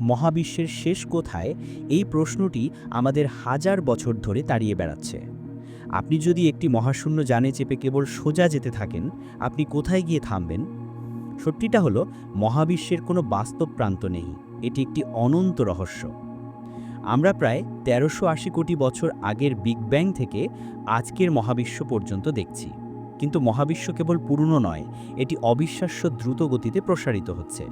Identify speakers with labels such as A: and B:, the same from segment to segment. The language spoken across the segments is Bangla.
A: মহাবিশ্বের শেষ কোথায় এই প্রশ্নটি আমাদের হাজার বছর ধরে তাড়িয়ে বেড়াচ্ছে। আপনি যদি একটি মহাশূন্য জানে চেপে কেবল সোজা যেতে থাকেন, আপনি কোথায় গিয়ে থামবেন? সত্যিটা হলো, মহাবিশ্বের কোনো বাস্তব প্রান্ত নেই। এটি একটি অনন্ত রহস্য। আমরা প্রায় তেরোশো কোটি বছর আগের বিগ ব্যাং থেকে আজকের মহাবিশ্ব পর্যন্ত দেখছি। কিন্তু মহাবিশ্ব কেবল পুরনো নয়, এটি অবিশ্বাস্য দ্রুত গতিতে প্রসারিত হচ্ছে।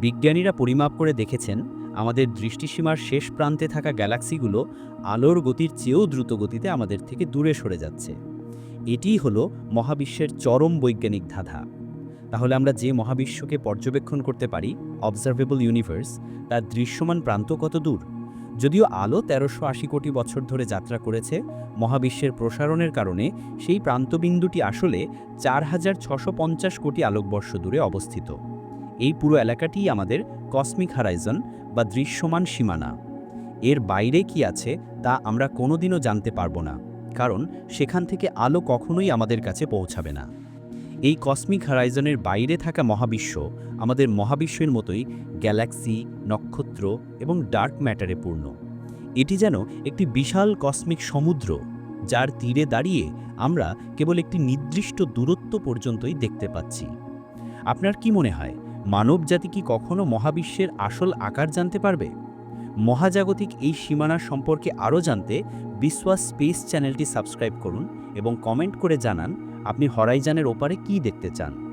A: বিজ্ঞানীরা পরিমাপ করে দেখেছেন, আমাদের দৃষ্টিসীমার শেষ প্রান্তে থাকা গ্যালাক্সিগুলো আলোর গতির চেয়েও দ্রুত গতিতে আমাদের থেকে দূরে সরে যাচ্ছে। এটিই হলো মহাবিশ্বের চরম বৈজ্ঞানিক ধাঁধা। তাহলে আমরা যে মহাবিশ্বকে পর্যবেক্ষণ করতে পারি অবজারভেবল ইউনিভার্স তার দৃশ্যমান প্রান্ত কত দূর? যদিও আলো তেরোশো আশি কোটি বছর ধরে যাত্রা করেছে, মহাবিশ্বের প্রসারণের কারণে সেই প্রান্তবিন্দুটি আসলে চার হাজার ছশো পঞ্চাশ কোটি আলোকবর্ষ দূরে অবস্থিত। এই পুরো এলাকাটিই আমাদের কসমিক হারাইজন বা দৃশ্যমান সীমানা। এর বাইরে কি আছে তা আমরা কোনোদিনও জানতে পারব না, কারণ সেখান থেকে আলো কখনোই আমাদের কাছে পৌঁছাবে না। এই কসমিক হারাইজনের বাইরে থাকা মহাবিশ্ব আমাদের মহাবিশ্বের মতোই গ্যালাক্সি নক্ষত্র এবং ডার্ক ম্যাটারে পূর্ণ। এটি যেন একটি বিশাল কসমিক সমুদ্র, যার তীরে দাঁড়িয়ে আমরা কেবল একটি নির্দিষ্ট দূরত্ব পর্যন্তই দেখতে পাচ্ছি। আপনার কি মনে হয় মানবজাতি কি কখনো মহাবিশ্বের আসল আকার জানতে পারবে? মহাজাগতিক এই সীমানা সম্পর্কে আরও জানতে বিশ্বাস স্পেস চ্যানেলটি সাবস্ক্রাইব করুন এবং কমেন্ট করে জানান আপনি হরাইজানের ওপারে কি দেখতে চান।